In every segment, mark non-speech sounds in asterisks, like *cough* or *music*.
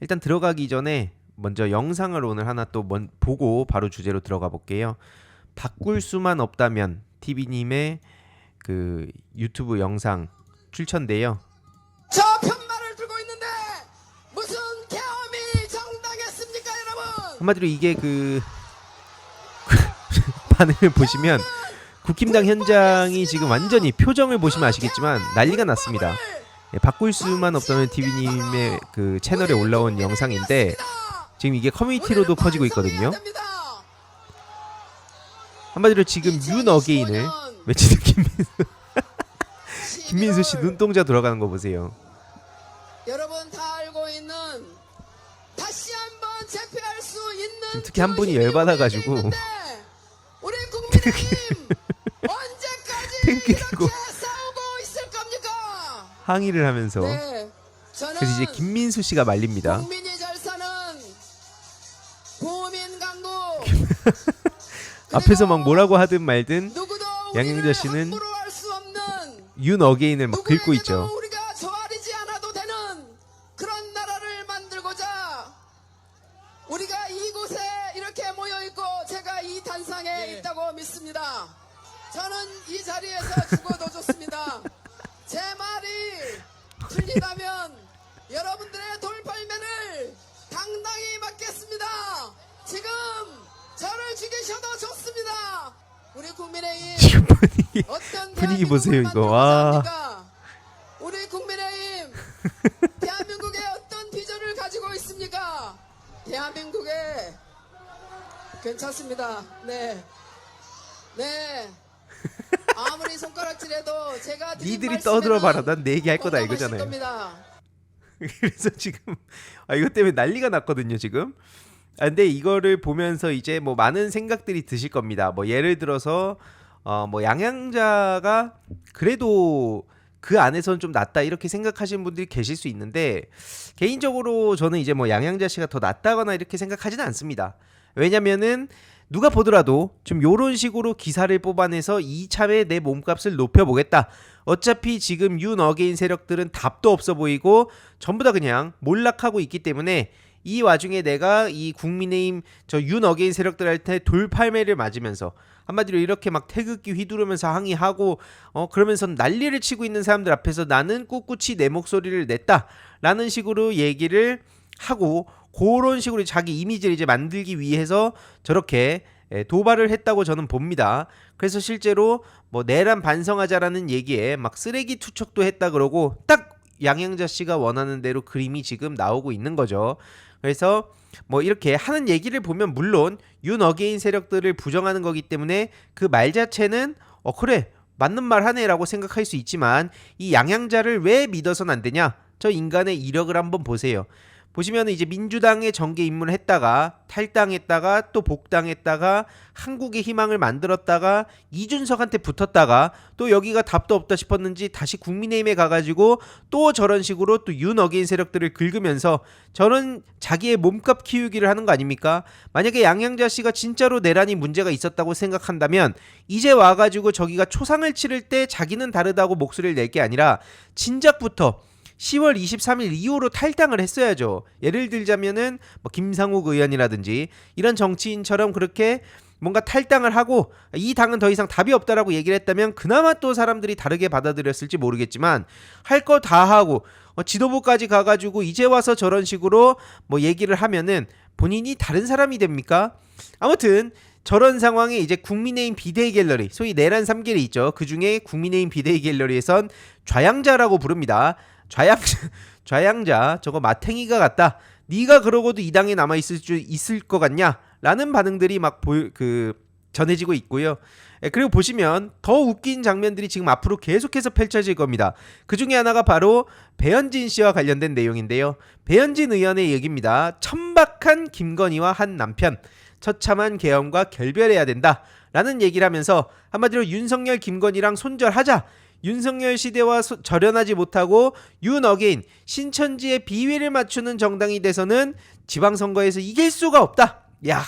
일단 들어가기 전에 먼저 영상을 오늘 하나 또 먼, 보고 바로 주제로 들어가 볼게요. 바꿀 수만 없다면 TV님의 그 유튜브 영상 출처인데요. 저 편말을 들고 있는데 무슨 계엄이 정당했습니까 여러분 한마디로 이게 그 *laughs* 반응을 보시면 국힘당 현장이 지금 완전히 표정을 보시면 아시겠지만 난리가 났습니다. 예, 바꿀 수만 없다면 TV님의 그 채널에 올라온 영상인데 지금 이게 커뮤니티로도 퍼지고 있거든요. 한마디로 지금 윤 어게인을 외치는 김민수, *laughs* 김민수 씨 눈동자 돌아가는 거 보세요. 여러분 다 알고 있는 다시 한번 재패할 수 있는 지금 특히 한 분이 열받아가지고 우리 국민의힘 *laughs* 언제까지 항의를 하면서 네, 그래서 이제 김민수 씨가 말립니다. 국민이 잘 사는 국민 강국 앞에서 막 뭐라고 하든 말든 양영자 씨는 윤 어게인을 막 긁고 있죠. 분위기 보세요, 이거. 만들고자 와. *laughs* 우리 국민의힘 대한민국의 어떤 비전을 가지고 있습니까? 대한민국에 괜찮습니다. 네, 네. *laughs* 아무리 손가락질해도 제가 니들이 말씀에는 떠들어 봐라. 난내 얘기 할 거다 이거잖아요. *laughs* 그래서 지금 아 이것 때문에 난리가 났거든요 지금. 아 근데 이거를 보면서 이제 뭐 많은 생각들이 드실 겁니다. 뭐 예를 들어서 어 뭐 양양자가 그래도 그 안에서는 좀 낫다 이렇게 생각하시는 분들이 계실 수 있는데 개인적으로 저는 이제 뭐 양양자 씨가 더 낫다거나 이렇게 생각하지는 않습니다. 왜냐면은 누가 보더라도 좀 요런 식으로 기사를 뽑아내서 이참에 내 몸값을 높여보겠다. 어차피 지금 윤 어게인 세력들은 답도 없어 보이고 전부 다 그냥 몰락하고 있기 때문에 이 와중에 내가 이 국민의힘 저 윤 어게인 세력들한테 돌팔매를 맞으면서 한마디로 이렇게 막 태극기 휘두르면서 항의하고 어 그러면서 난리를 치고 있는 사람들 앞에서 나는 꿋꿋이 내 목소리를 냈다라는 식으로 얘기를 하고 그런 식으로 자기 이미지를 이제 만들기 위해서 저렇게 예, 도발을 했다고 저는 봅니다. 그래서 실제로 뭐 내란 반성하자라는 얘기에 막 쓰레기 투척도 했다 그러고 딱 양양자 씨가 원하는 대로 그림이 지금 나오고 있는 거죠. 그래서 뭐 이렇게 하는 얘기를 보면 물론 윤 어게인 세력들을 부정하는 거기 때문에 그 말 자체는 어 그래 맞는 말 하네라고 생각할 수 있지만 이 양양자를 왜 믿어선 안 되냐? 저 인간의 이력을 한번 보세요. 보시면 이제 민주당의 정계 입문을 했다가 탈당했다가 또 복당했다가 한국의 희망을 만들었다가 이준석한테 붙었다가 또 여기가 답도 없다 싶었는지 다시 국민의힘에 가가지고 또 저런 식으로 또 윤 어게인 세력들을 긁으면서 저는 자기의 몸값 키우기를 하는 거 아닙니까? 만약에 양양자 씨가 진짜로 내란이 문제가 있었다고 생각한다면 이제 와가지고 저기가 초상을 치를 때 자기는 다르다고 목소리를 낼 게 아니라 진작부터 10월 23일 이후로 탈당을 했어야죠. 예를 들자면은 뭐 김상욱 의원이라든지 이런 정치인처럼 그렇게 뭔가 탈당을 하고 이 당은 더 이상 답이 없다라고 얘기를 했다면 그나마 또 사람들이 다르게 받아들였을지 모르겠지만 할 거 다 하고 어, 지도부까지 가가지고 이제 와서 저런 식으로 뭐 얘기를 하면은 본인이 다른 사람이 됩니까? 아무튼 저런 상황에 이제 국민의힘 비대위 갤러리, 소위 내란 3길이 있죠. 그 중에 국민의힘 비대위 갤러리에선 좌양자라고 부릅니다. 좌양자, *laughs* 좌양자, 저거 마탱이가 같다. 네가 그러고도 이 당에 남아 있을 줄 있을 것 같냐? 라는 반응들이 막 보여 그 전해지고 있고요. 예, 그리고 보시면 더 웃긴 장면들이 지금 앞으로 계속해서 펼쳐질 겁니다. 그 중에 하나가 바로 배현진 씨와 관련된 내용인데요. 배현진 의원의 얘기입니다. 천박한 김건희와 한 남편. 처참한 계엄과 결별해야 된다. 라는 얘기를 하면서 한마디로 윤석열 김건희랑 손절하자. 윤석열 시대와 소- 절연하지 못하고 윤어게인 신천지의 비위를 맞추는 정당이 돼서는 지방선거에서 이길 수가 없다. 야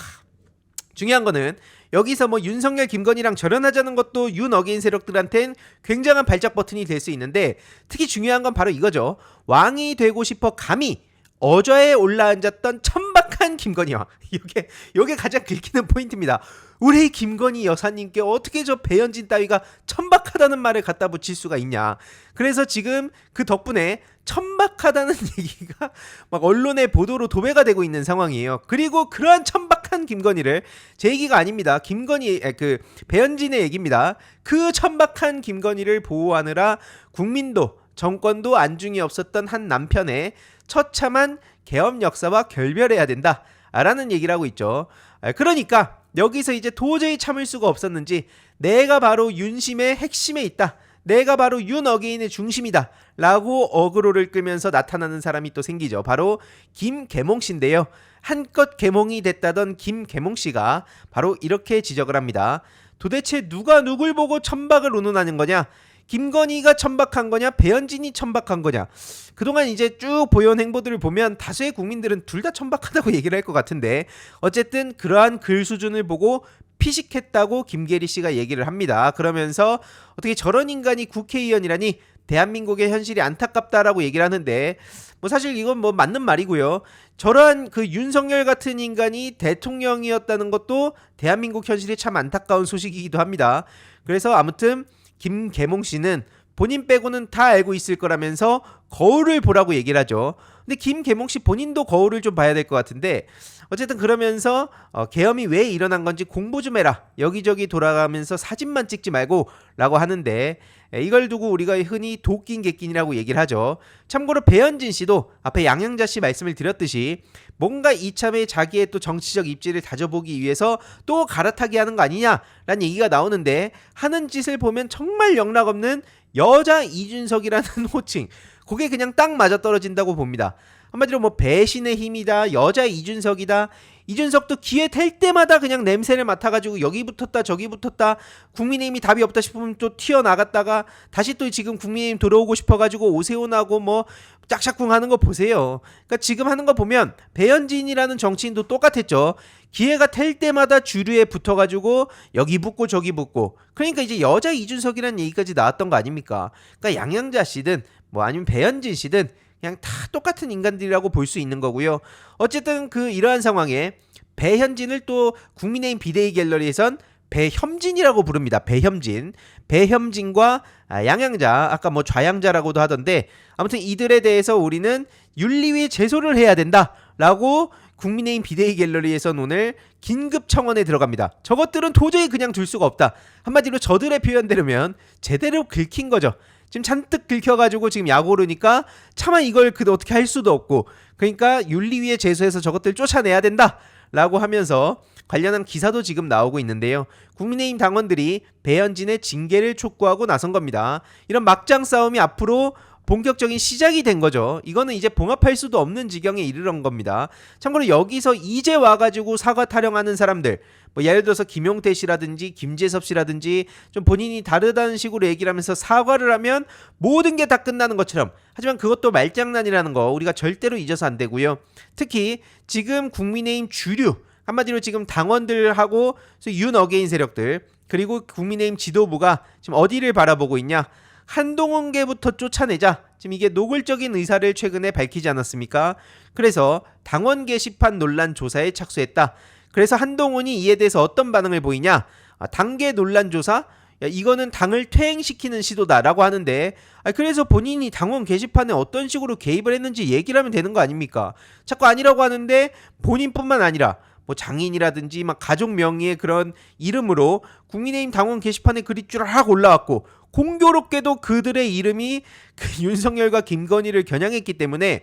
중요한 거는 여기서 뭐 윤석열 김건희랑 절연하자는 것도 윤어게인 세력들한텐 굉장한 발작 버튼이 될 수 있는데 특히 중요한 건 바로 이거죠. 왕이 되고 싶어 감히 어저에 올라앉았던 천박 한 김건희와 *laughs* 이게 요게 가장 긁히는 포인트입니다. 우리 김건희 여사님께 어떻게 저 배현진 따위가 천박하다는 말을 갖다 붙일 수가 있냐. 그래서 지금 그 덕분에 천박하다는 *laughs* 얘기가 막 언론의 보도로 도배가 되고 있는 상황이에요. 그리고 그러한 천박한 김건희를 제 얘기가 아닙니다. 김건희 에, 그 배현진의 얘기입니다. 그 천박한 김건희를 보호하느라 국민도 정권도 안중이 없었던 한 남편의 처참한 계엄 역사와 결별해야 된다. 라는 얘기를 하고 있죠. 아, 그러니까 여기서 이제 도저히 참을 수가 없었는지 내가 바로 윤심의 핵심에 있다. 내가 바로 윤어게인의 중심이다. 라고 어그로를 끌면서 나타나는 사람이 또 생기죠. 바로 김계몽 씨인데요. 한껏 개몽이 됐다던 김계몽 씨가 바로 이렇게 지적을 합니다. 도대체 누가 누굴 보고 천박을 운운하는 거냐? 김건희가 천박한 거냐? 배현진이 천박한 거냐? 그동안 이제 쭉 보여온 행보들을 보면 다수의 국민들은 둘 다 천박하다고 *laughs* 얘기를 할 것 같은데 어쨌든 그러한 글 수준을 보고 피식했다고 김계리 씨가 얘기를 합니다. 그러면서 어떻게 저런 인간이 국회의원이라니 대한민국의 현실이 안타깝다라고 얘기를 하는데 뭐 사실 이건 뭐 맞는 말이고요. 저러한 그 윤석열 같은 인간이 대통령이었다는 것도 대한민국 현실이 참 안타까운 소식이기도 합니다. 그래서 아무튼 김계몽 씨는 본인 빼고는 다 알고 있을 거라면서 거울을 보라고 얘기를 하죠. 근데 김계몽 씨 본인도 거울을 좀 봐야 될 것 같은데 어쨌든 그러면서 어, 계엄이 왜 일어난 건지 공부 좀 해라. 여기저기 돌아가면서 사진만 찍지 말고라고 하는데 에, 이걸 두고 우리가 흔히 도낀 객낀이라고 얘기를 하죠. 참고로 배현진 씨도 앞에 양양자 씨 말씀을 드렸듯이 뭔가 이참에 자기의 또 정치적 입지를 다져보기 위해서 또 갈아타기 하는 거 아니냐라는 얘기가 나오는데 하는 짓을 보면 정말 영락없는 여자 이준석이라는 *laughs* 호칭 그게 그냥 딱 맞아 떨어진다고 봅니다. 한마디로 뭐 배신의 힘이다 여자 이준석이다. 이준석도 기회 될 때마다 그냥 냄새를 맡아가지고 여기 붙었다 저기 붙었다 국민의힘이 답이 없다 싶으면 또 튀어나갔다가 다시 또 지금 국민의힘 들어오고 싶어가지고 오세훈하고 뭐 짝짝꿍 하는 거 보세요. 그러니까 지금 하는 거 보면 배현진이라는 정치인도 똑같았죠. 기회가 될 때마다 주류에 붙어가지고 여기 붙고 저기 붙고. 그러니까 이제 여자 이준석이라는 얘기까지 나왔던 거 아닙니까? 그러니까 양양자 씨든 뭐 아니면 배현진 씨든 그냥 다 똑같은 인간들이라고 볼 수 있는 거고요. 어쨌든 그 이러한 상황에 배현진을 또 국민의힘 비대위 갤러리에선 배혐진이라고 부릅니다. 배혐진. 배혐진과 아, 양양자, 아까 뭐 좌양자라고도 하던데 아무튼 이들에 대해서 우리는 윤리위 제소를 해야 된다 라고 국민의힘 비대위 갤러리에선 오늘 긴급 청원에 들어갑니다. 저것들은 도저히 그냥 둘 수가 없다. 한마디로 저들의 표현대로면 제대로 긁힌 거죠. 지금 잔뜩 긁혀가지고 지금 약오르니까 차마 이걸 그 어떻게 할 수도 없고 그러니까 윤리위에 제소해서 저것들 쫓아내야 된다라고 하면서 관련한 기사도 지금 나오고 있는데요. 국민의힘 당원들이 배현진의 징계를 촉구하고 나선 겁니다. 이런 막장 싸움이 앞으로 본격적인 시작이 된 거죠. 이거는 이제 봉합할 수도 없는 지경에 이르는 겁니다. 참고로 여기서 이제 와가지고 사과 타령하는 사람들, 뭐 예를 들어서 김용태 씨라든지 김재섭 씨라든지 좀 본인이 다르다는 식으로 얘기를 하면서 사과를 하면 모든 게 다 끝나는 것처럼 하지만 그것도 말장난이라는 거 우리가 절대로 잊어서 안 되고요. 특히 지금 국민의힘 주류 한마디로 지금 당원들하고 윤 어게인 세력들 그리고 국민의힘 지도부가 지금 어디를 바라보고 있냐? 한동훈계부터 쫓아내자. 지금 이게 노골적인 의사를 최근에 밝히지 않았습니까? 그래서 당원 게시판 논란 조사에 착수했다. 그래서 한동훈이 이에 대해서 어떤 반응을 보이냐? 아, 당계 논란 조사? 야, 이거는 당을 퇴행시키는 시도다라고 하는데 아, 그래서 본인이 당원 게시판에 어떤 식으로 개입을 했는지 얘기를 하면 되는 거 아닙니까? 자꾸 아니라고 하는데 본인뿐만 아니라 뭐 장인이라든지 막 가족 명의의 그런 이름으로 국민의힘 당원 게시판에 글이 쭈락 올라왔고 공교롭게도 그들의 이름이 그 *laughs* 윤석열과 김건희를 겨냥했기 때문에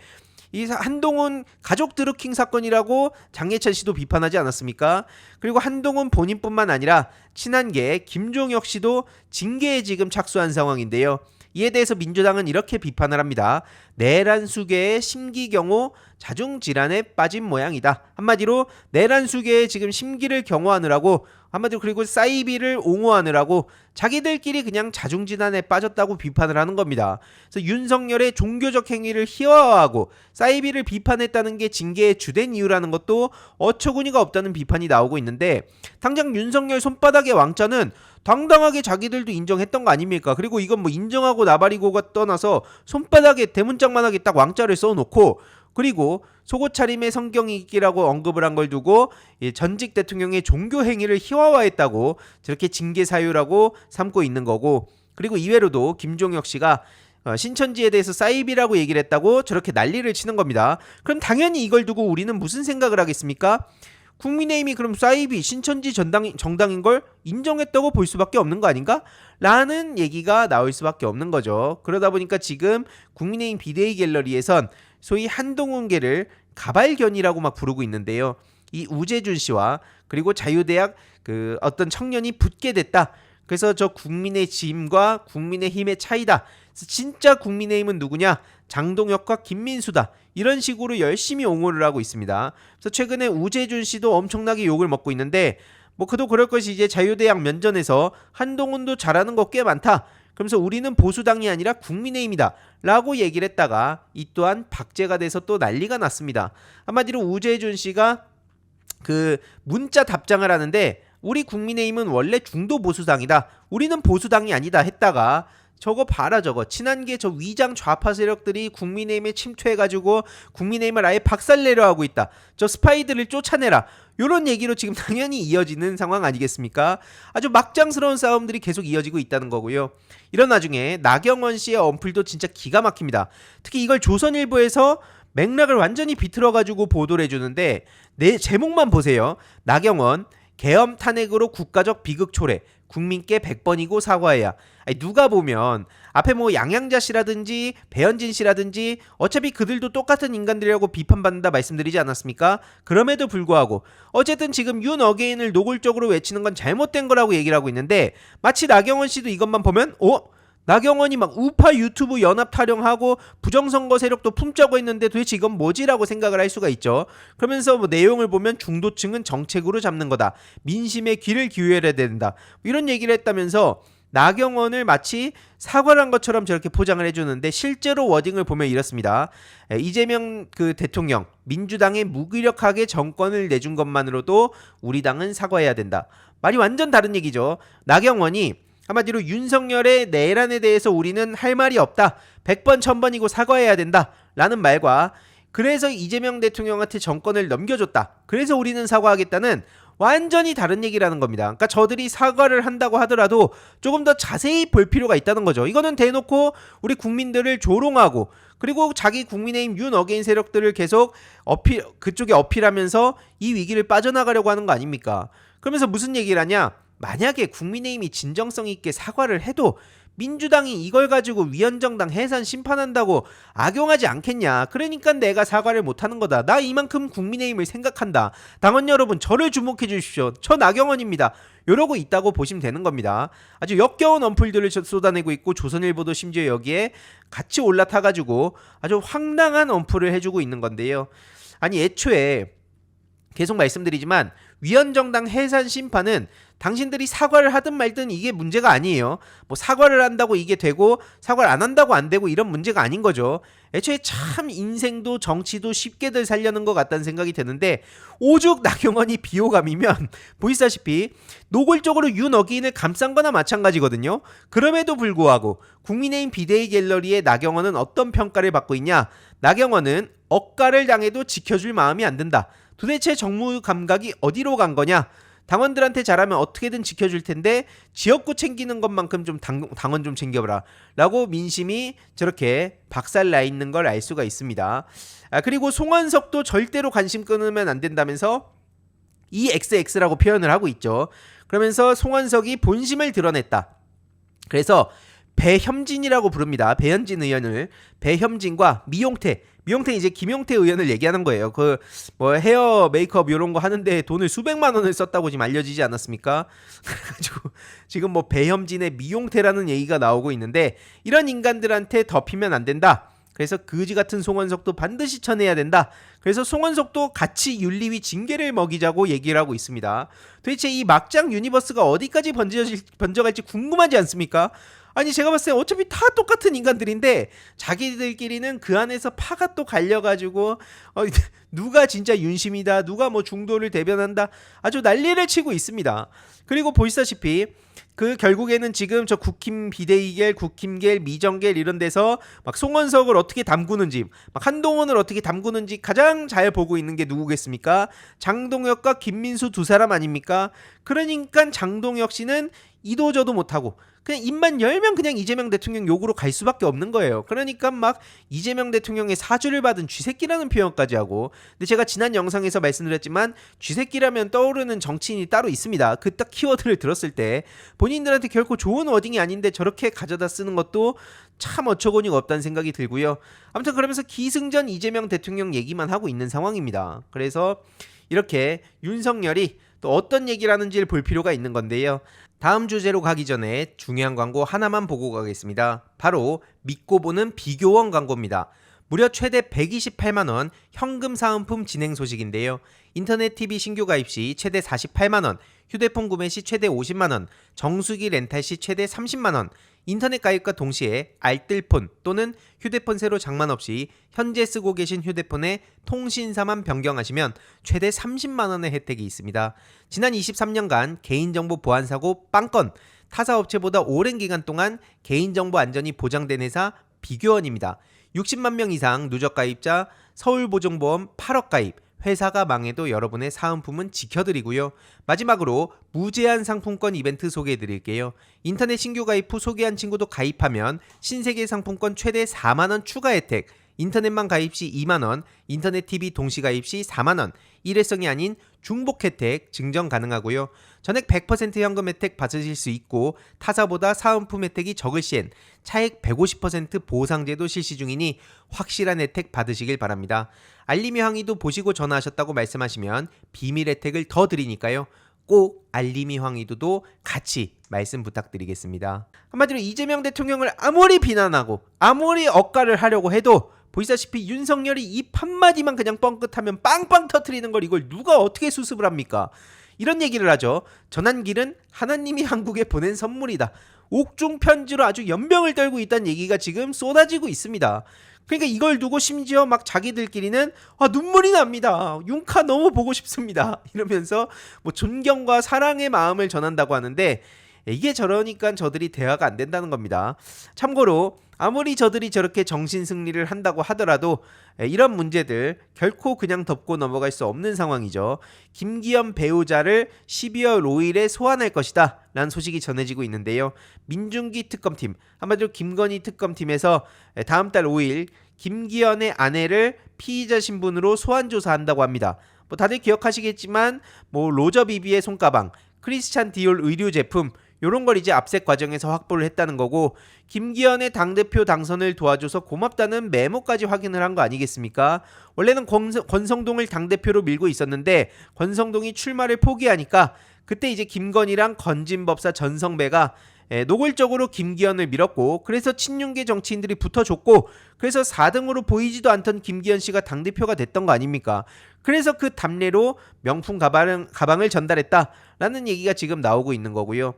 이 한동훈 가족 드루킹 사건이라고 장예찬 씨도 비판하지 않았습니까? 그리고 한동훈 본인뿐만 아니라 친한계 김종혁 씨도 징계에 지금 착수한 상황인데요. 이에 대해서 민주당은 이렇게 비판을 합니다. 내란 수계의 심기경호 자중 질환에 빠진 모양이다. 한마디로 내란 수계의 지금 심기를 경호하느라고 한마디로 그리고 사이비를 옹호하느라고 자기들끼리 그냥 자중진환에 빠졌다고 비판을 하는 겁니다. 그래서 윤석열의 종교적 행위를 희화화하고 사이비를 비판했다는 게 징계의 주된 이유라는 것도 어처구니가 없다는 비판이 나오고 있는데 당장 윤석열 손바닥의 왕자는 당당하게 자기들도 인정했던 거 아닙니까? 그리고 이건 뭐 인정하고 나발이고가 떠나서 손바닥에 대문짝만하게 딱 왕자를 써놓고 그리고 속옷 차림의 성경 읽기라고 언급을 한 걸 두고 이 전직 대통령의 종교 행위를 희화화했다고 저렇게 징계 사유라고 삼고 있는 거고 그리고 이외로도 김종혁 씨가 어, 신천지에 대해서 사이비라고 얘기를 했다고 저렇게 난리를 치는 겁니다. 그럼 당연히 이걸 두고 우리는 무슨 생각을 하겠습니까? 국민의힘이 그럼 사이비 신천지 전당, 정당인 걸 인정했다고 볼 수밖에 없는 거 아닌가? 라는 얘기가 나올 수밖에 없는 거죠. 그러다 보니까 지금 국민의힘 비대위 갤러리에선 소위 한동훈계를 가발견이라고 막 부르고 있는데요. 이 우재준 씨와 그리고 자유대학 그 어떤 청년이 붙게 됐다. 그래서 저 국민의 짐과 국민의 힘의 차이다. 그래서 진짜 국민의힘은 누구냐? 장동혁과 김민수다. 이런 식으로 열심히 옹호를 하고 있습니다. 그래서 최근에 우재준 씨도 엄청나게 욕을 먹고 있는데 뭐 그도 그럴 것이 이제 자유대학 면전에서 한동훈도 잘하는 거 꽤 많다. 그러면서 우리는 보수당이 아니라 국민의힘이다. 라고 얘기를 했다가 이 또한 박제가 돼서 또 난리가 났습니다. 한마디로 우재준 씨가 그 문자 답장을 하는데 우리 국민의힘은 원래 중도 보수당이다. 우리는 보수당이 아니다 했다가 저거 봐라 저거 친한계 저 위장 좌파 세력들이 국민의힘에 침투해가지고 국민의힘을 아예 박살내려 하고 있다. 저 스파이들을 쫓아내라. 요런 얘기로 지금 *laughs* 당연히 이어지는 상황 아니겠습니까? 아주 막장스러운 싸움들이 계속 이어지고 있다는 거고요. 이런 와중에 나경원 씨의 언플도 진짜 기가 막힙니다. 특히 이걸 조선일보에서 맥락을 완전히 비틀어가지고 보도를 해주는데 내 제목만 보세요. 나경원 계엄 탄핵으로 국가적 비극 초래 국민께 100번이고 사과해야 아니, 누가 보면 앞에 뭐 양양자 씨라든지 배현진 씨라든지 어차피 그들도 똑같은 인간들이라고 비판받는다 말씀드리지 않았습니까? 그럼에도 불구하고 어쨌든 지금 윤 어게인을 노골적으로 외치는 건 잘못된 거라고 얘기를 하고 있는데 마치 나경원 씨도 이것만 보면 어? 나경원이 막 우파 유튜브 연합 타령하고 부정선거 세력도 품자고 했는데 도대체 이건 뭐지라고 생각을 할 수가 있죠. 그러면서 뭐 내용을 보면 중도층은 정책으로 잡는 거다. 민심에 귀를 기울여야 된다. 이런 얘기를 했다면서 나경원을 마치 사과를 한 것처럼 저렇게 포장을 해주는데 실제로 워딩을 보면 이렇습니다. 에, 이재명 그 대통령 민주당에 무기력하게 정권을 내준 것만으로도 우리 당은 사과해야 된다. 말이 완전 다른 얘기죠. 나경원이 한마디로 윤석열의 내란에 대해서 우리는 할 말이 없다. 100번 1000번이고 사과해야 된다. 라는 말과 그래서 이재명 대통령한테 정권을 넘겨줬다. 그래서 우리는 사과하겠다는 완전히 다른 얘기라는 겁니다. 그러니까 저들이 사과를 한다고 하더라도 조금 더 자세히 볼 필요가 있다는 거죠. 이거는 대놓고 우리 국민들을 조롱하고 그리고 자기 국민의힘 윤 어게인 세력들을 계속 어필 그쪽에 어필하면서 이 위기를 빠져나가려고 하는 거 아닙니까? 그러면서 무슨 얘기를 하냐? 만약에 국민의힘이 진정성 있게 사과를 해도 민주당이 이걸 가지고 위헌정당 해산 심판한다고 악용하지 않겠냐. 그러니까 내가 사과를 못하는 거다. 나 이만큼 국민의힘을 생각한다. 당원 여러분 저를 주목해 주십시오. 저 나경원입니다. 이러고 있다고 보시면 되는 겁니다. 아주 역겨운 언플들을 쏟아내고 있고 조선일보도 심지어 여기에 같이 올라타가지고 아주 황당한 언플을 해주고 있는 건데요. 아니 애초에 계속 말씀드리지만 위헌정당 해산 심판은 당신들이 사과를 하든 말든 이게 문제가 아니에요. 뭐 사과를 한다고 이게 되고 사과를 안 한다고 안 되고 이런 문제가 아닌 거죠. 애초에 참 인생도 정치도 쉽게들 살려는 것 같다는 생각이 드는데 오죽 나경원이 비호감이면 *laughs* 보이시다시피 노골적으로 윤 어기인을 감싼 거나 마찬가지거든요. 그럼에도 불구하고 국민의힘 비대위 갤러리의 나경원은 어떤 평가를 받고 있냐? 나경원은 억가를 당해도 지켜줄 마음이 안 든다. 도대체 정무 감각이 어디로 간 거냐? 당원들한테 잘하면 어떻게든 지켜줄 텐데 지역구 챙기는 것만큼 좀 당, 당원 좀 챙겨봐라. 라고 민심이 저렇게 박살 나 있는 걸 알 수가 있습니다. 아, 그리고 송원석도 절대로 관심 끊으면 안 된다면서 EXX라고 표현을 하고 있죠. 그러면서 송원석이 본심을 드러냈다. 그래서 배혐진이라고 부릅니다. 배현진 의원을 배혐진과 미용태 미용태 이제 김용태 의원을 얘기하는 거예요. 그 뭐 헤어 메이크업 이런 거 하는데 돈을 수백만 원을 썼다고 지금 알려지지 않았습니까? *laughs* 그래가지고 지금 뭐 배혐진의 미용태라는 얘기가 나오고 있는데 이런 인간들한테 덮이면 안 된다. 그래서 그지 같은 송원석도 반드시 쳐내야 된다. 그래서 송원석도 같이 윤리위 징계를 먹이자고 얘기를 하고 있습니다. 도대체 이 막장 유니버스가 어디까지 번져, 번져갈지 궁금하지 않습니까? 아니 제가 봤을 때 어차피 다 똑같은 인간들인데 자기들끼리는 그 안에서 파가 또 갈려가지고 어, *laughs* 누가 진짜 윤심이다, 누가 뭐 중도를 대변한다, 아주 난리를 치고 있습니다. 그리고 보시다시피 그 결국에는 지금 저 국힘 비대위겔, 국힘겔, 미정겔 이런 데서 막 송원석을 어떻게 담그는지, 막 한동훈을 어떻게 담그는지 가장 잘 보고 있는 게 누구겠습니까? 장동혁과 김민수 두 사람 아닙니까? 그러니까 장동혁 씨는 이도저도 못하고 그냥 입만 열면 그냥 이재명 대통령 욕으로 갈 수밖에 없는 거예요. 그러니까 막 이재명 대통령의 사주를 받은 쥐새끼라는 표현까지 하고 근데 제가 지난 영상에서 말씀드렸지만 쥐새끼라면 떠오르는 정치인이 따로 있습니다. 그 딱 키워드를 들었을 때 본인들한테 결코 좋은 워딩이 아닌데 저렇게 가져다 쓰는 것도 참 어처구니가 없다는 생각이 들고요. 아무튼 그러면서 기승전 이재명 대통령 얘기만 하고 있는 상황입니다. 그래서 이렇게 윤석열이 또 어떤 얘기를 하는지를 볼 필요가 있는 건데요. 다음 주제로 가기 전에 중요한 광고 하나만 보고 가겠습니다. 바로 믿고 보는 비교원 광고입니다. 무려 최대 128만원 현금 사은품 진행 소식인데요. 인터넷 TV 신규 가입 시 최대 48만원, 휴대폰 구매 시 최대 50만원, 정수기 렌탈 시 최대 30만원, 인터넷 가입과 동시에 알뜰폰 또는 휴대폰 새로 장만 없이 현재 쓰고 계신 휴대폰의 통신사만 변경하시면 최대 30만 원의 혜택이 있습니다. 지난 23년간 개인정보 보안 사고 빵건 타사 업체보다 오랜 기간 동안 개인정보 안전이 보장된 회사 비교원입니다. 60만 명 이상 누적 가입자 서울보증보험 8억 가입 회사가 망해도 여러분의 사은품은 지켜드리고요. 마지막으로 무제한 상품권 이벤트 소개해 드릴게요. 인터넷 신규 가입 후 소개한 친구도 가입하면 신세계 상품권 최대 4만원 추가 혜택, 인터넷만 가입 시 2만원, 인터넷 TV 동시 가입 시 4만원, 일회성이 아닌 중복 혜택 증정 가능하고요. 전액 100% 현금 혜택 받으실 수 있고 타사보다 사은품 혜택이 적을 시엔 차액 150% 보상제도 실시 중이니 확실한 혜택 받으시길 바랍니다. 알림이 항의도 보시고 전화하셨다고 말씀하시면 비밀 혜택을 더 드리니까요. 꼭 알림이 황의도도 같이 말씀 부탁드리겠습니다. 한마디로 이재명 대통령을 아무리 비난하고 아무리 억가를 하려고 해도 보시다시피 윤석열이 입 한마디만 그냥 뻥끗하면 빵빵 터트리는 걸 이걸 누가 어떻게 수습을 합니까? 이런 얘기를 하죠. 전환길은 하나님이 한국에 보낸 선물이다. 옥중 편지로 아주 연병을 떨고 있다는 얘기가 지금 쏟아지고 있습니다. 그러니까 이걸 두고 심지어 막 자기들끼리는 아 눈물이 납니다. 융카 너무 보고 싶습니다. *laughs* 이러면서 뭐 존경과 사랑의 마음을 전한다고 하는데 이게 저러니까 저들이 대화가 안 된다는 겁니다. 참고로 아무리 저들이 저렇게 정신 승리를 한다고 하더라도 이런 문제들 결코 그냥 덮고 넘어갈 수 없는 상황이죠. 김기현 배우자를 12월 5일에 소환할 것이다. 라는 소식이 전해지고 있는데요. 민중기 특검팀, 한마디로 김건희 특검팀에서 다음 달 5일 김기현의 아내를 피의자 신분으로 소환 조사한다고 합니다. 뭐 다들 기억하시겠지만 뭐 로저 비비의 손가방, 크리스찬 디올 의류 제품 요런 걸 이제 압색 과정에서 확보를 했다는 거고 김기현의 당대표 당선을 도와줘서 고맙다는 메모까지 확인을 한 거 아니겠습니까? 원래는 권성, 권성동을 당대표로 밀고 있었는데 권성동이 출마를 포기하니까 그때 이제 김건희랑 건진법사 전성배가 에, 노골적으로 김기현을 밀었고 그래서 친윤계 정치인들이 붙어줬고 그래서 4등으로 보이지도 않던 김기현 씨가 당대표가 됐던 거 아닙니까? 그래서 그 답례로 명품 가방, 가방을 전달했다라는 얘기가 지금 나오고 있는 거고요.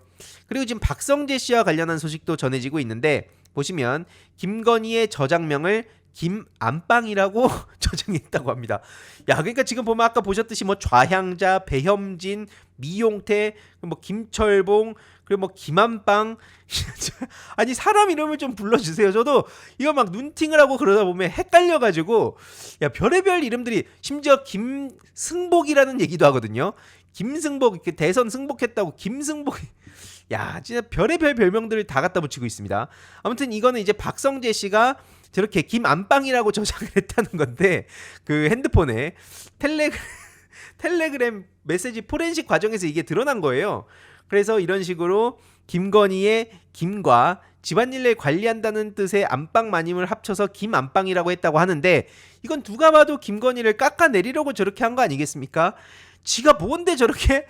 그리고 지금 박성재 씨와 관련한 소식도 전해지고 있는데 보시면 김건희의 저장명을 김안방이라고 *laughs* 저장했다고 합니다. 야, 그러니까 지금 보면 아까 보셨듯이 뭐 좌향자, 배혐진, 미용태, 뭐 김철봉, 그리고 뭐 김안방 *laughs* 아니 사람 이름을 좀 불러주세요. 저도 이거 막 눈팅을 하고 그러다 보면 헷갈려가지고 야 별의별 이름들이 심지어 김승복이라는 얘기도 하거든요. 김승복 이렇게 대선 승복했다고 김승복 *laughs* 야 진짜 별의별 별명들을 다 갖다 붙이고 있습니다. 아무튼 이거는 이제 박성재 씨가 저렇게 김안방이라고 *laughs* 저장을 했다는 건데 그 핸드폰에 텔레그 *laughs* 텔레그램 메시지 포렌식 과정에서 이게 드러난 거예요. 그래서 이런 식으로 김건희의 김과 집안일을 관리한다는 뜻의 안방 마님을 합쳐서 김안방이라고 했다고 하는데 이건 누가 봐도 김건희를 깎아내리려고 저렇게 한 거 아니겠습니까? 지가 뭔데 저렇게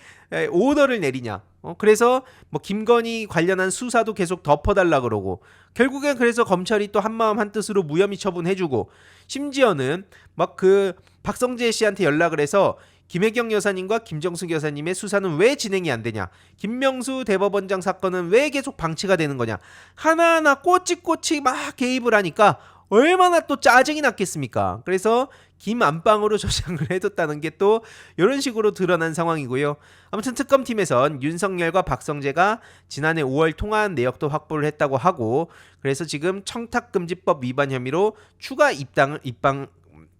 오더를 내리냐? 어, 그래서 뭐 김건희 관련한 수사도 계속 덮어달라 그러고 결국엔 그래서 검찰이 또 한마음 한뜻으로 무혐의 처분해주고 심지어는 막 그 박성재 씨한테 연락을 해서 김혜경 여사님과 김정숙 여사님의 수사는 왜 진행이 안 되냐? 김명수 대법원장 사건은 왜 계속 방치가 되는 거냐? 하나하나 꼬치꼬치 막 개입을 하니까 얼마나 또 짜증이 났겠습니까? 그래서 김 안방으로 *laughs* 저장을 해뒀다는 게 또 이런 식으로 드러난 상황이고요. 아무튼 특검팀에선 윤석열과 박성재가 지난해 5월 통화한 내역도 확보를 했다고 하고 그래서 지금 청탁금지법 위반 혐의로 추가 입당 입방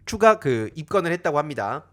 추가 그 입건을 했다고 합니다.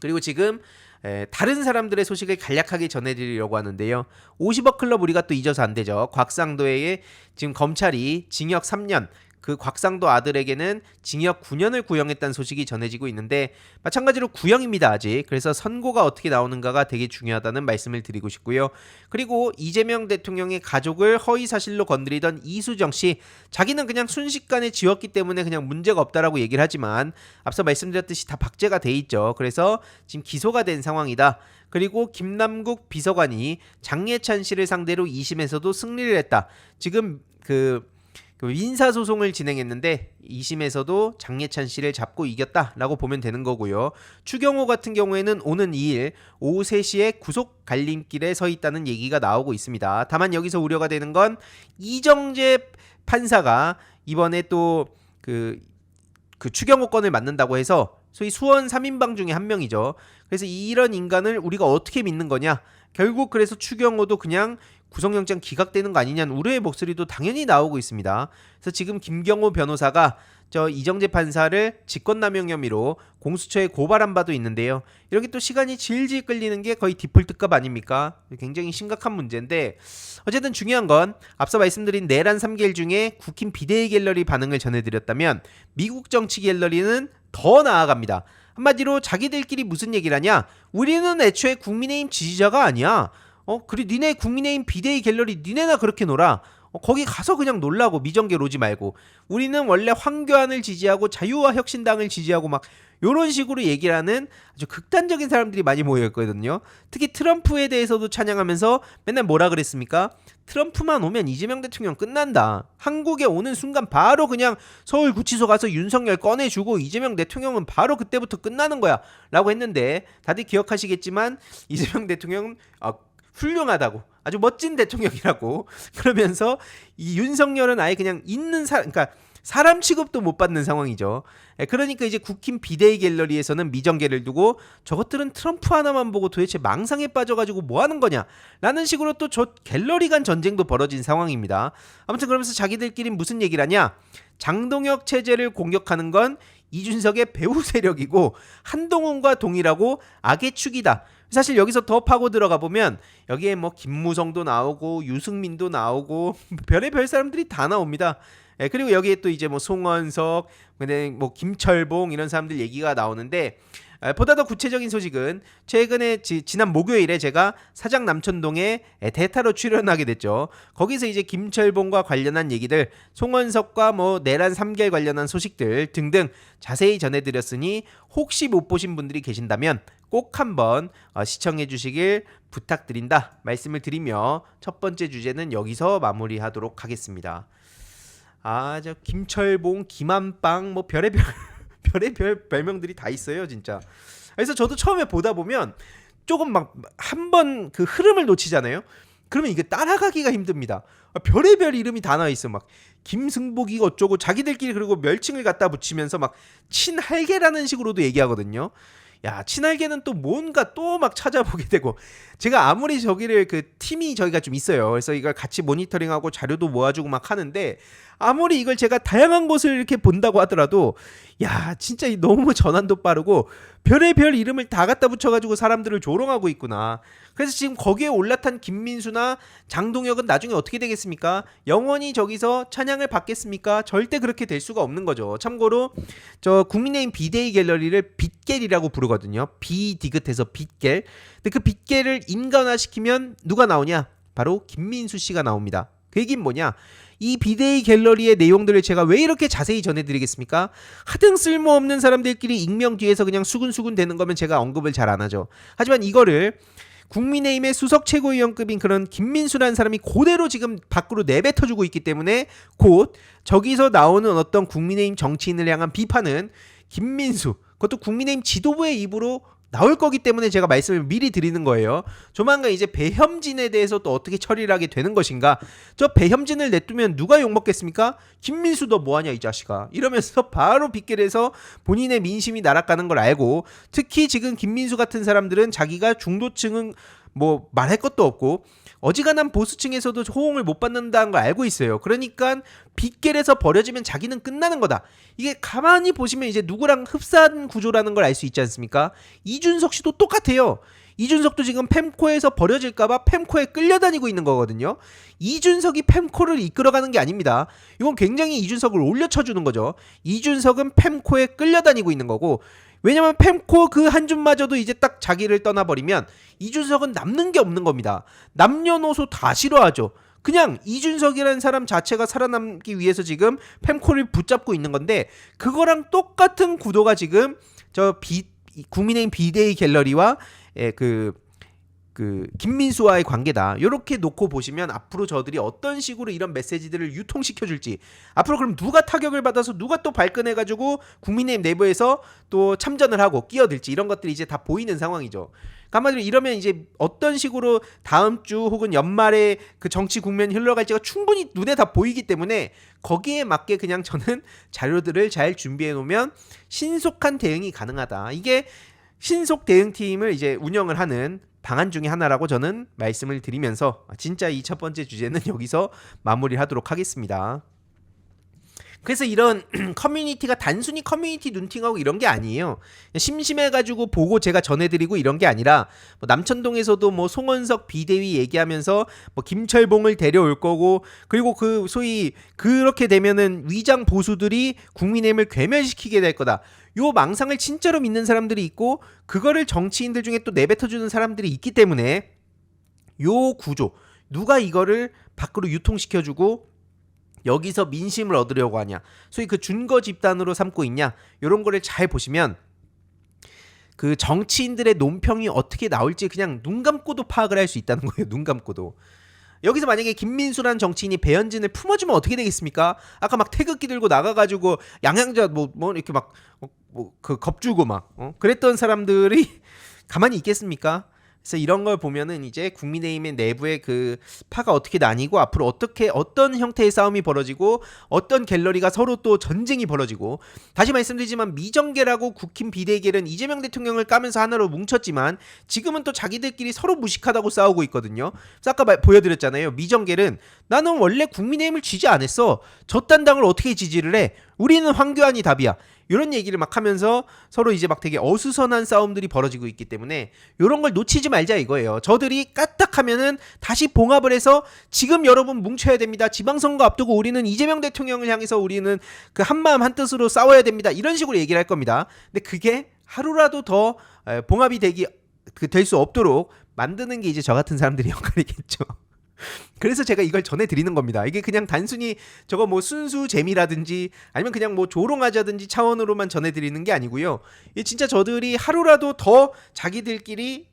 그리고 지금 에, 다른 사람들의 소식을 간략하게 전해드리려고 하는데요. 50억 클럽 우리가 또 잊어서 안 되죠. 곽상도에게 지금 검찰이 징역 3년, 그 곽상도 아들에게는 징역 9년을 구형했다는 소식이 전해지고 있는데 마찬가지로 구형입니다 아직. 그래서 선고가 어떻게 나오는가가 되게 중요하다는 말씀을 드리고 싶고요. 그리고 이재명 대통령의 가족을 허위 사실로 건드리던 이수정 씨, 자기는 그냥 순식간에 지웠기 때문에 그냥 문제가 없다라고 얘기를 하지만 앞서 말씀드렸듯이 다 박제가 돼 있죠. 그래서 지금 기소가 된 상황이다. 그리고 김남국 비서관이 장예찬 씨를 상대로 2심에서도 승리를 했다. 지금 그, 그 민사 소송을 진행했는데 2심에서도 장예찬 씨를 잡고 이겼다라고 보면 되는 거고요. 추경호 같은 경우에는 오는 2일 오후 3시에 구속 갈림길에 서 있다는 얘기가 나오고 있습니다. 다만 여기서 우려가 되는 건 이정재 판사가 이번에 또그 그 추경호 건을 맡는다고 해서 소위 수원 3인방 중에 한 명이죠. 그래서 이런 인간을 우리가 어떻게 믿는 거냐? 결국 그래서 추경호도 그냥 구속영장 기각되는 거 아니냐는 우려의 목소리도 당연히 나오고 있습니다. 그래서 지금 김경호 변호사가 저 이정재 판사를 직권남용 혐의로 공수처에 고발한 바도 있는데요. 이렇게 또 시간이 질질 끌리는 게 거의 디폴트급 아닙니까? 굉장히 심각한 문제인데 어쨌든 중요한 건 앞서 말씀드린 내란 3갤 중에 국힘 비대위 갤러리 반응을 전해드렸다면 미국 정치 갤러리는 더 나아갑니다. 한마디로 자기들끼리 무슨 얘기를 하냐? 우리는 애초에 국민의힘 지지자가 아니야. 어, 그리 니네 국민의힘 비대위 갤러리 니네나 그렇게 놀아. 어, 거기 가서 그냥 놀라고 미정계 로지 말고 우리는 원래 황교안을 지지하고 자유와 혁신당을 지지하고 막 요런 식으로 얘기를 하는 아주 극단적인 사람들이 많이 모여 있거든요. 특히 트럼프에 대해서도 찬양하면서 맨날 뭐라 그랬습니까? 트럼프만 오면 이재명 대통령 끝난다. 한국에 오는 순간 바로 그냥 서울 구치소 가서 윤석열 꺼내주고 이재명 대통령은 바로 그때부터 끝나는 거야. 라고 했는데 다들 기억하시겠지만 이재명 대통령은 아, 훌륭하다고 아주 멋진 대통령이라고 *laughs* 그러면서 이 윤석열은 아예 그냥 있는 사 그러니까 사람 취급도 못 받는 상황이죠. 예, 그러니까 이제 국힘 비대위 갤러리에서는 미정계를 두고 저것들은 트럼프 하나만 보고 도대체 망상에 빠져가지고 뭐 하는 거냐 라는 식으로 또 저 갤러리 간 전쟁도 벌어진 상황입니다. 아무튼 그러면서 자기들끼리 무슨 얘기를 하냐 장동혁 체제를 공격하는 건 이준석의 배후 세력이고 한동훈과 동일하고 악의 축이다. 사실 여기서 더 파고 들어가 보면 여기에 뭐 김무성도 나오고 유승민도 나오고 *laughs* 별의별 사람들이 다 나옵니다. 예, 그리고 여기에 또 이제 뭐 송원석, 근데 뭐 김철봉 이런 사람들 얘기가 나오는데 에, 보다 더 구체적인 소식은 최근에 지, 지난 목요일에 제가 사장 남천동에 에, 대타로 출연하게 됐죠. 거기서 이제 김철봉과 관련한 얘기들, 송원석과 뭐 내란 3개월 관련한 소식들 등등 자세히 전해드렸으니 혹시 못 보신 분들이 계신다면 꼭 한번 어, 시청해 주시길 부탁드린다 말씀을 드리며 첫 번째 주제는 여기서 마무리하도록 하겠습니다. 아, 저 김철봉, 김한빵 뭐 별의별 별의별 별명들이 다 있어요, 진짜. 그래서 저도 처음에 보다 보면 조금 막 한 번 그 흐름을 놓치잖아요. 그러면 이게 따라가기가 힘듭니다. 아, 별의별 이름이 다 나와 있어. 막 김승복이 어쩌고 자기들끼리 그리고 멸칭을 갖다 붙이면서 막 친할개라는 식으로도 얘기하거든요. 야 친할개는 또 뭔가 또 막 찾아보게 되고 제가 아무리 저기를 그 팀이 저희가 좀 있어요. 그래서 이걸 같이 모니터링하고 자료도 모아주고 막 하는데 아무리 이걸 제가 다양한 곳을 이렇게 본다고 하더라도 야 진짜 너무 전환도 빠르고 별의별 이름을 다 갖다 붙여가지고 사람들을 조롱하고 있구나. 그래서 지금 거기에 올라탄 김민수나 장동혁은 나중에 어떻게 되겠습니까? 영원히 저기서 찬양을 받겠습니까? 절대 그렇게 될 수가 없는 거죠. 참고로 저 국민의힘 비대위 갤러리를 빗겔이라고 부르거든요. 비디귿해서 빗겔. 근데 그 빗겔을 인간화시키면 누가 나오냐? 바로 김민수 씨가 나옵니다. 그 얘기는 뭐냐? 이 비데이 갤러리의 내용들을 제가 왜 이렇게 자세히 전해드리겠습니까? 하등 쓸모없는 사람들끼리 익명 뒤에서 그냥 수근수근 되는 거면 제가 언급을 잘 안 하죠. 하지만 이거를 국민의힘의 수석 최고위원급인 그런 김민수라는 사람이 그대로 지금 밖으로 내뱉어주고 있기 때문에 곧 저기서 나오는 어떤 국민의힘 정치인을 향한 비판은 김민수 그것도 국민의힘 지도부의 입으로 나올 거기 때문에 제가 말씀을 미리 드리는 거예요. 조만간 이제 배혐진에 대해서 또 어떻게 처리를 하게 되는 것인가? 저 배혐진을 냅두면 누가 욕 먹겠습니까? 김민수 너 뭐하냐 이 자식아 이러면서 *laughs* 바로 빗길에서 본인의 민심이 날아가는 걸 알고 특히 지금 김민수 같은 사람들은 자기가 중도층은 뭐 말할 것도 없고 어지간한 보수층에서도 호응을 못 받는다는 걸 알고 있어요. 그러니까 빗길에서 버려지면 자기는 끝나는 거다. 이게 가만히 보시면 이제 누구랑 흡사한 구조라는 걸 알 수 있지 않습니까? 이준석 씨도 똑같아요. 이준석도 지금 펜코에서 버려질까봐 펜코에 끌려다니고 있는 거거든요. 이준석이 펜코를 이끌어가는 게 아닙니다. 이건 굉장히 이준석을 올려쳐주는 거죠. 이준석은 펜코에 끌려다니고 있는 거고 왜냐면 펜코 그 한 줌마저도 이제 딱 자기를 떠나버리면 이준석은 남는 게 없는 겁니다. 남녀노소 다 싫어하죠. 그냥 이준석이라는 사람 자체가 살아남기 위해서 지금 펜코를 붙잡고 있는 건데 그거랑 똑같은 구도가 지금 저 비, 국민의힘 비대위 갤러리와 예, 그, 그 김민수와의 관계다. 요렇게 놓고 보시면 앞으로 저들이 어떤 식으로 이런 메시지들을 유통시켜 줄지 앞으로 그럼 누가 타격을 받아서 누가 또 발끈해 가지고 국민의힘 내부에서 또 참전을 하고 끼어들지 이런 것들이 이제 다 보이는 상황이죠. 그러니까 한마디로 이러면 이제 어떤 식으로 다음 주 혹은 연말에 그 정치 국면이 흘러갈지가 충분히 눈에 다 보이기 때문에 거기에 맞게 그냥 저는 *laughs* 자료들을 잘 준비해 놓으면 신속한 대응이 가능하다. 이게 신속 대응팀을 이제 운영을 하는 방안 중에 하나라고 저는 말씀을 드리면서 진짜 이 첫 번째 주제는 *laughs* 여기서 마무리하도록 하겠습니다. 그래서 이런 *clears throat* 커뮤니티가 단순히 커뮤니티 눈팅하고 이런 게 아니에요. 심심해가지고 보고 제가 전해드리고 이런 게 아니라 뭐 남천동에서도 뭐 송원석 비대위 얘기하면서 뭐 김철봉을 데려올 거고 그리고 그 소위 그렇게 되면은 위장 보수들이 국민의힘을 괴멸시키게 될 거다. 요 망상을 진짜로 믿는 사람들이 있고 그거를 정치인들 중에 또 내뱉어주는 사람들이 있기 때문에 요 구조 누가 이거를 밖으로 유통시켜주고 여기서 민심을 얻으려고 하냐 소위 그 준거 집단으로 삼고 있냐 요런 거를 잘 보시면 그 정치인들의 논평이 어떻게 나올지 그냥 눈 감고도 파악을 할 수 있다는 거예요 눈 감고도 여기서 만약에 김민수라는 정치인이 배현진을 품어주면 어떻게 되겠습니까? 아까 막 태극기 들고 나가가지고 양양자 뭐 뭐 이렇게 막 뭐 그 겁주고 막 어? 그랬던 사람들이 *laughs* 가만히 있겠습니까? 그래서 이런 걸 보면은 이제 국민의힘의 내부의 그 파가 어떻게 나뉘고 앞으로 어떻게 어떤 형태의 싸움이 벌어지고 어떤 갤러리가 서로 또 전쟁이 벌어지고 다시 말씀드리지만 미정계라고 국힘 비대결은 이재명 대통령을 까면서 하나로 뭉쳤지만 지금은 또 자기들끼리 서로 무식하다고 싸우고 있거든요. 아까 말- 보여드렸잖아요. 미정계는 나는 원래 국민의힘을 지지 안 했어. 저딴 당을 어떻게 지지를 해? 우리는 황교안이 답이야. 이런 얘기를 막 하면서 서로 이제 막 되게 어수선한 싸움들이 벌어지고 있기 때문에 이런 걸 놓치지 말자 이거예요. 저들이 까딱하면은 다시 봉합을 해서 지금 여러분 뭉쳐야 됩니다. 지방선거 앞두고 우리는 이재명 대통령을 향해서 우리는 그 한마음 한뜻으로 싸워야 됩니다. 이런 식으로 얘기를 할 겁니다. 근데 그게 하루라도 더 에, 봉합이 되기 그될수 없도록 만드는 게 이제 저 같은 사람들의 *laughs* 역할이겠죠. 그래서 제가 이걸 전해드리는 겁니다. 이게 그냥 단순히 저거 뭐 순수 재미라든지 아니면 그냥 뭐 조롱하자든지 차원으로만 전해드리는 게 아니고요. 이 진짜 저들이 하루라도 더 자기들끼리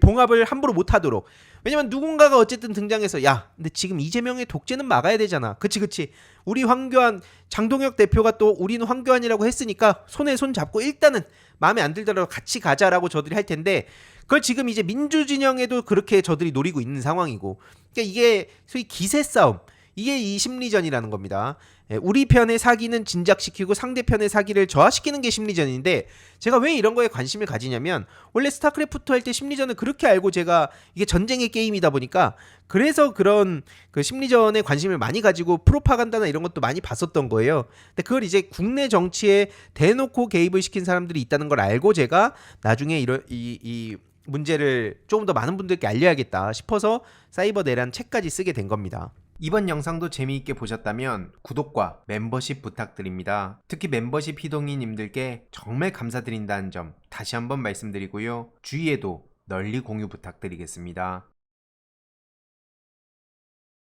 봉합을 함부로 못하도록. 왜냐면 누군가가 어쨌든 등장해서 야, 근데 지금 이재명의 독재는 막아야 되잖아. 그치 그치. 우리 황교안 장동혁 대표가 또 우리는 황교안이라고 했으니까 손에 손 잡고 일단은 마음에 안 들더라도 같이 가자라고 저들이 할 텐데 그걸 지금 이제 민주진영에도 그렇게 저들이 노리고 있는 상황이고 그러니까 이게 소위 기세 싸움 이게 이 심리전이라는 겁니다. 예, 우리 편의 사기는 진작시키고 상대편의 사기를 저하시키는 게 심리전인데 제가 왜 이런 거에 관심을 가지냐면 원래 스타크래프트 할 때 심리전을 그렇게 알고 제가 이게 전쟁의 게임이다 보니까 그래서 그런 그 심리전에 관심을 많이 가지고 프로파간다나 이런 것도 많이 봤었던 거예요. 근데 그걸 이제 국내 정치에 대놓고 개입을 시킨 사람들이 있다는 걸 알고 제가 나중에 이런 이, 이 문제를 조금 더 많은 분들께 알려야겠다 싶어서 사이버 내란 책까지 쓰게 된 겁니다. 이번 영상도 재미있게 보셨다면 구독과 멤버십 부탁드립니다. 특히 멤버십 희동이님들께 정말 감사드린다는 점 다시 한번 말씀드리고요. 주위에도 널리 공유 부탁드리겠습니다.